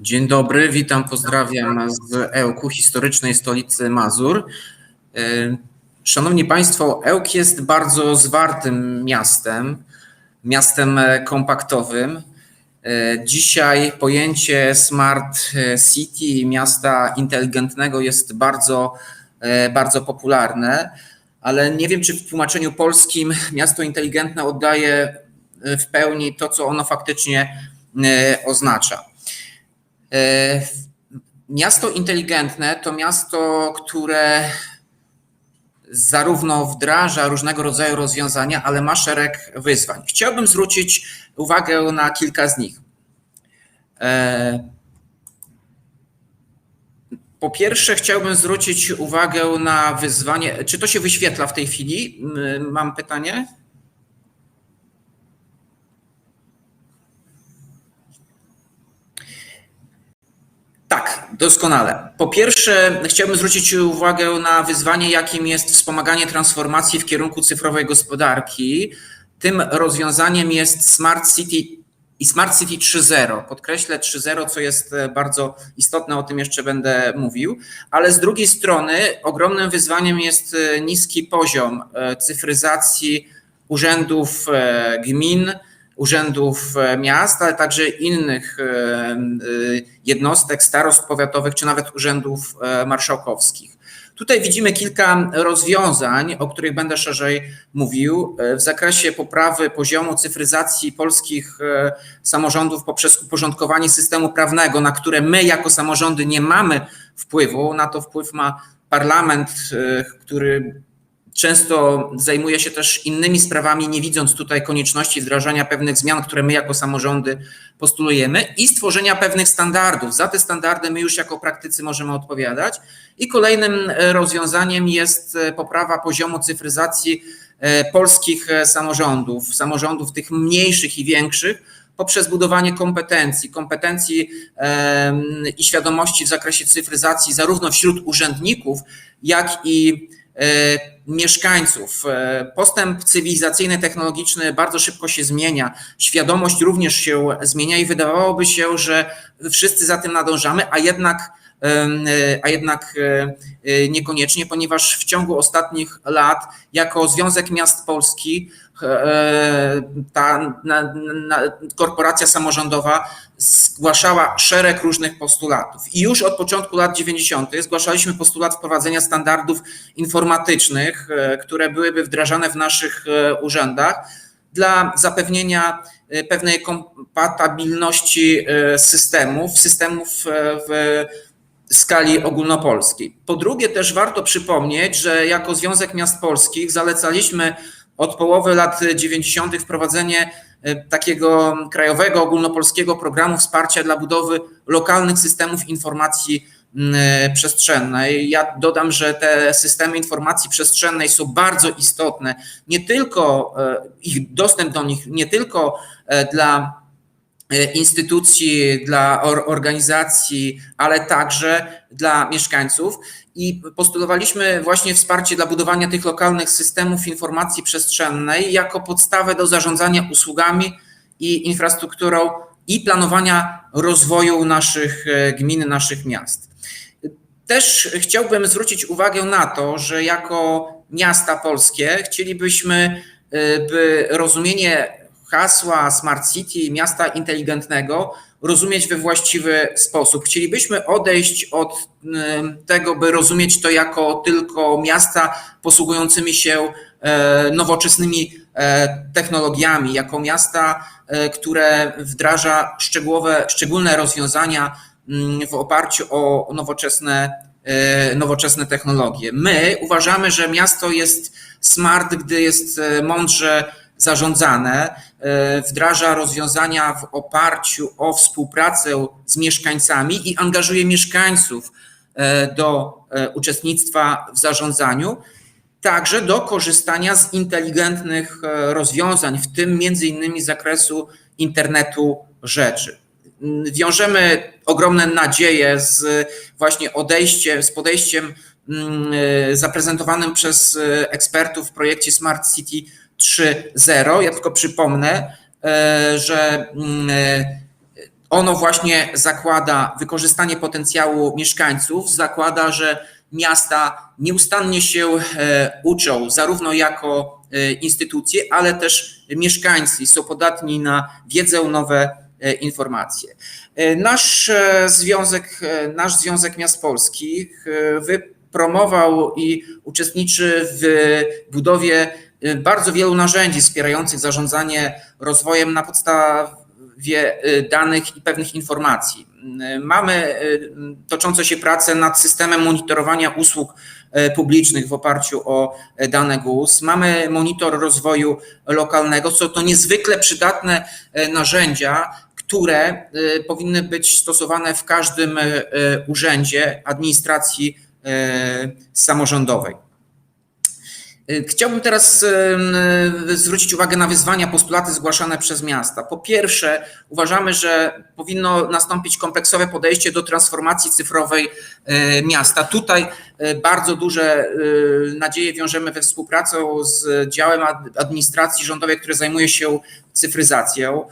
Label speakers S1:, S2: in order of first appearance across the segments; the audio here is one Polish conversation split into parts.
S1: Dzień dobry, witam, pozdrawiam z Ełku, historycznej stolicy Mazur. E, szanowni Państwo, Ełk jest bardzo zwartym miastem, miastem kompaktowym. E, dzisiaj pojęcie smart city, miasta inteligentnego jest bardzo, e, bardzo popularne, ale nie wiem, czy w tłumaczeniu polskim miasto inteligentne oddaje w pełni to, co ono faktycznie oznacza. E, miasto inteligentne to miasto, które zarówno wdraża różnego rodzaju rozwiązania, ale ma szereg wyzwań. Chciałbym zwrócić uwagę na kilka z nich. E, po pierwsze, chciałbym zwrócić uwagę na wyzwanie. Czy to się wyświetla w tej chwili? Mam pytanie. Tak, doskonale. Po pierwsze, chciałbym zwrócić uwagę na wyzwanie, jakim jest wspomaganie transformacji w kierunku cyfrowej gospodarki. Tym rozwiązaniem jest Smart City i Smart City 3.0. Podkreślę 3.0, co jest bardzo istotne, o tym jeszcze będę mówił, ale z drugiej strony ogromnym wyzwaniem jest niski poziom e, cyfryzacji urzędów e, gmin, urzędów e, miast, ale także innych e, e, jednostek, starost powiatowych, czy nawet urzędów marszałkowskich. Tutaj widzimy kilka rozwiązań, o których będę szerzej mówił, w zakresie poprawy poziomu cyfryzacji polskich samorządów poprzez uporządkowanie systemu prawnego, na które my jako samorządy nie mamy wpływu. Na to wpływ ma parlament, który często zajmuje się też innymi sprawami, nie widząc tutaj konieczności wdrażania pewnych zmian, które my jako samorządy postulujemy i stworzenia pewnych standardów. Za te standardy my już jako praktycy możemy odpowiadać. I kolejnym e, rozwiązaniem jest e, poprawa poziomu cyfryzacji e, polskich samorządów, samorządów tych mniejszych i większych, poprzez budowanie kompetencji, kompetencji i świadomości w zakresie cyfryzacji, zarówno wśród urzędników, jak i mieszkańców. E, postęp cywilizacyjny, technologiczny bardzo szybko się zmienia, świadomość również się zmienia i wydawałoby się, że wszyscy za tym nadążamy, a jednak e, a jednak niekoniecznie, ponieważ w ciągu ostatnich lat jako Związek Miast Polski ta na, na, korporacja samorządowa zgłaszała szereg różnych postulatów. I już od początku lat 90. zgłaszaliśmy postulat wprowadzenia standardów informatycznych, e, które byłyby wdrażane w naszych e, urzędach dla zapewnienia e, pewnej kompatybilności systemów, systemów w skali ogólnopolskiej. Po drugie, też warto przypomnieć, że jako Związek Miast Polskich zalecaliśmy od połowy lat 90. wprowadzenie takiego krajowego, ogólnopolskiego programu wsparcia dla budowy lokalnych systemów informacji e, przestrzennej. Ja dodam, że te systemy informacji przestrzennej są bardzo istotne, nie tylko e, ich dostęp do nich, nie tylko dla instytucji, dla organizacji, ale także dla mieszkańców i postulowaliśmy właśnie wsparcie dla budowania tych lokalnych systemów informacji przestrzennej jako podstawę do zarządzania usługami i infrastrukturą i planowania rozwoju naszych e, gmin, naszych miast. Też chciałbym zwrócić uwagę na to, że jako miasta polskie chcielibyśmy, e, by rozumienie hasła Smart City, miasta inteligentnego, rozumieć we właściwy sposób. Chcielibyśmy odejść od tego, by rozumieć to jako tylko miasta posługującymi się e, nowoczesnymi e, technologiami, jako miasta, e, które wdraża szczegółowe, szczególne rozwiązania w oparciu o nowoczesne, nowoczesne technologie. My uważamy, że miasto jest smart, gdy jest mądrze zarządzane, e, wdraża rozwiązania w oparciu o współpracę z mieszkańcami i angażuje mieszkańców e, do e, uczestnictwa w zarządzaniu, także do korzystania z inteligentnych rozwiązań, w tym między innymi z zakresu internetu rzeczy. Wiążemy ogromne nadzieje z właśnie odejściem, z podejściem mm, zaprezentowanym przez ekspertów w projekcie Smart City 3.0. Ja tylko przypomnę, e, że mm, e, ono właśnie zakłada wykorzystanie potencjału mieszkańców, zakłada, że miasta nieustannie się uczą, zarówno jako instytucje, ale też mieszkańcy są podatni na wiedzę, nowe informacje. Nasz związek, nasz Związek Miast Polskich wypromował i uczestniczy w budowie bardzo wielu narzędzi wspierających zarządzanie rozwojem na podstawie danych i pewnych informacji. Mamy toczące się prace nad systemem monitorowania usług publicznych w oparciu o dane GUS. Mamy monitor rozwoju lokalnego. Są to niezwykle przydatne narzędzia, które powinny być stosowane w każdym urzędzie administracji samorządowej. Chciałbym teraz zwrócić uwagę na wyzwania, postulaty zgłaszane przez miasta. Po pierwsze, uważamy, że powinno nastąpić kompleksowe podejście do transformacji cyfrowej miasta. Tutaj bardzo duże nadzieje wiążemy we współpracę z działem administracji rządowej, który zajmuje się cyfryzacją.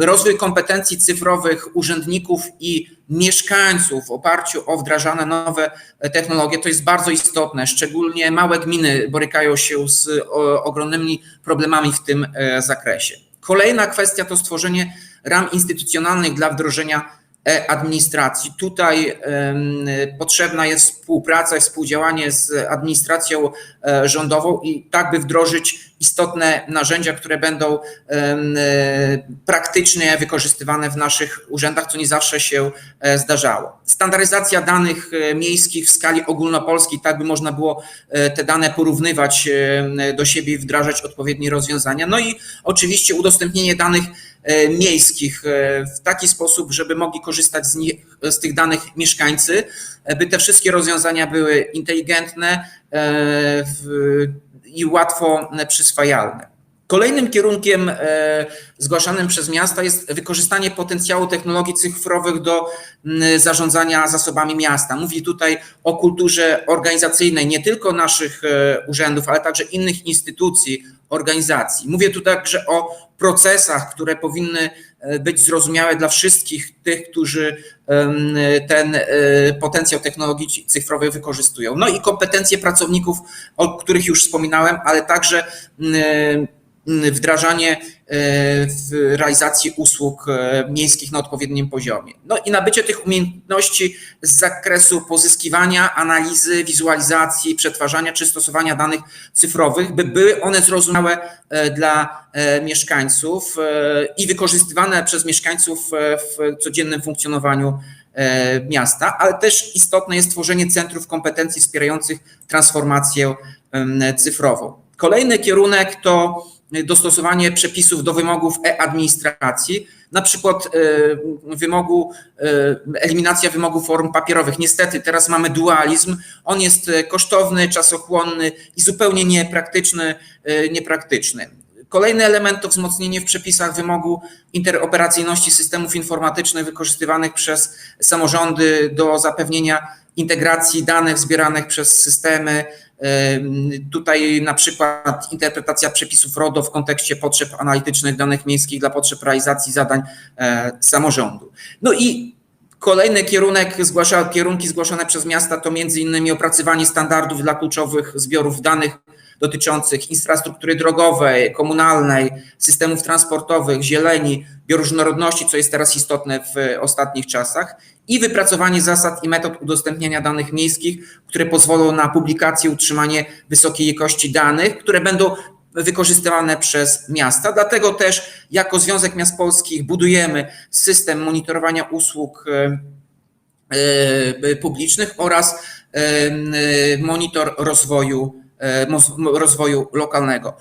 S1: Rozwój kompetencji cyfrowych urzędników i mieszkańców w oparciu o wdrażane nowe technologie to jest bardzo istotne. Szczególnie małe gminy borykają się z ogromnymi problemami w tym zakresie. Kolejna kwestia to stworzenie ram instytucjonalnych dla wdrożenia e-administracji. Tutaj potrzebna jest współpraca i współdziałanie z administracją rządową i tak, by wdrożyć istotne narzędzia, które będą praktycznie wykorzystywane w naszych urzędach, co nie zawsze się zdarzało. Standaryzacja danych miejskich w skali ogólnopolskiej, tak by można było te dane porównywać do siebie i wdrażać odpowiednie rozwiązania. No i oczywiście udostępnienie danych miejskich w taki sposób, żeby mogli korzystać z, nich, z tych danych mieszkańcy, by te wszystkie rozwiązania były inteligentne i łatwo przyswajalne. Kolejnym kierunkiem zgłaszanym przez miasta jest wykorzystanie potencjału technologii cyfrowych do zarządzania zasobami miasta. Mówię tutaj o kulturze organizacyjnej nie tylko naszych urzędów, ale także innych instytucji, organizacji. Mówię tu także o procesach, które powinny być zrozumiałe dla wszystkich tych, którzy ten potencjał technologii cyfrowej wykorzystują. No i kompetencje pracowników, o których już wspominałem, ale także wdrażanie w realizacji usług miejskich na odpowiednim poziomie. No i nabycie tych umiejętności z zakresu pozyskiwania, analizy, wizualizacji, przetwarzania czy stosowania danych cyfrowych, by były one zrozumiałe dla mieszkańców i wykorzystywane przez mieszkańców w codziennym funkcjonowaniu miasta, ale też istotne jest tworzenie centrów kompetencji wspierających transformację cyfrową. Kolejny kierunek to dostosowanie przepisów do wymogów e-administracji, na przykład wymogu, eliminacja wymogu form papierowych. Niestety teraz mamy dualizm, on jest kosztowny, czasochłonny i zupełnie niepraktyczny, niepraktyczny. Kolejny element to wzmocnienie w przepisach wymogu interoperacyjności systemów informatycznych wykorzystywanych przez samorządy do zapewnienia integracji danych zbieranych przez systemy. Tutaj na przykład interpretacja przepisów RODO w kontekście potrzeb analitycznych danych miejskich dla potrzeb realizacji zadań samorządu. No i kolejny kierunek, zgłasza, kierunki zgłaszane przez miasta to między innymi opracowanie standardów dla kluczowych zbiorów danych dotyczących infrastruktury drogowej, komunalnej, systemów transportowych, zieleni, bioróżnorodności, co jest teraz istotne w ostatnich czasach i wypracowanie zasad i metod udostępniania danych miejskich, które pozwolą na publikację, utrzymanie wysokiej jakości danych, które będą wykorzystywane przez miasta. Dlatego też jako Związek Miast Polskich budujemy system monitorowania usług publicznych oraz monitor rozwoju rozwoju lokalnego.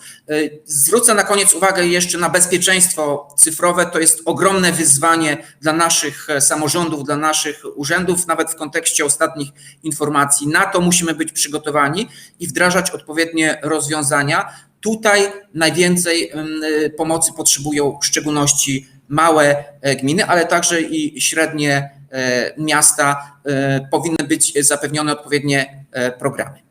S1: Zwrócę na koniec uwagę jeszcze na bezpieczeństwo cyfrowe. To jest ogromne wyzwanie dla naszych samorządów, dla naszych urzędów, nawet w kontekście ostatnich informacji. Na to musimy być przygotowani i wdrażać odpowiednie rozwiązania. Tutaj najwięcej pomocy potrzebują w szczególności małe gminy, ale także i średnie miasta. Powinny być zapewnione odpowiednie programy.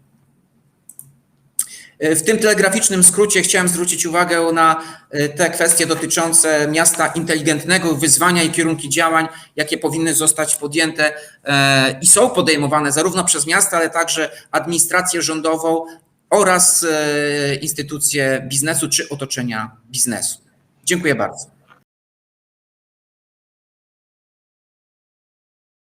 S1: W tym telegraficznym skrócie chciałem zwrócić uwagę na e, te kwestie dotyczące miasta inteligentnego, wyzwania i kierunki działań, jakie powinny zostać podjęte e, i są podejmowane zarówno przez miasta, ale także administrację rządową oraz e, instytucje biznesu czy otoczenia biznesu. Dziękuję bardzo.